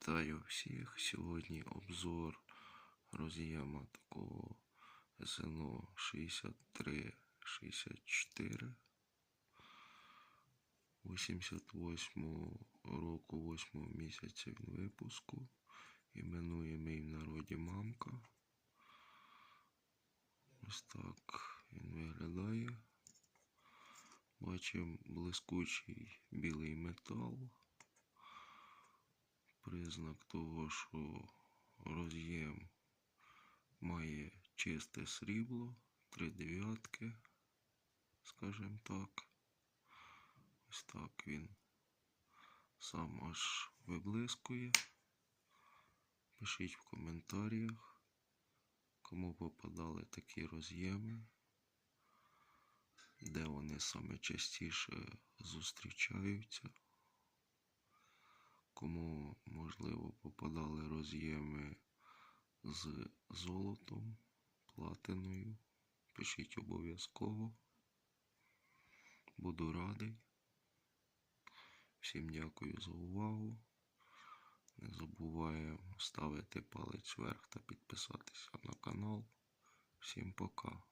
Вітаю всіх. Сьогодні обзор роз'єма такого СНО 6364 88 року 8 місяця він випуску. Іменуємий в народі мамка. Ось так він виглядає. Бачимо блискучий білий метал. Признак того, що роз'єм має чисте срібло, три дев'ятки, скажімо так. Ось так він сам аж виблискує. Пишіть в коментарях, кому попадали такі роз'єми, де вони саме частіше зустрічаються. Кому, можливо, попадали роз'єми з золотом, платиною, пишіть обов'язково. Буду радий. Всім дякую за увагу. Не забуваємо ставити палець вверх та підписатися на канал. Всім пока.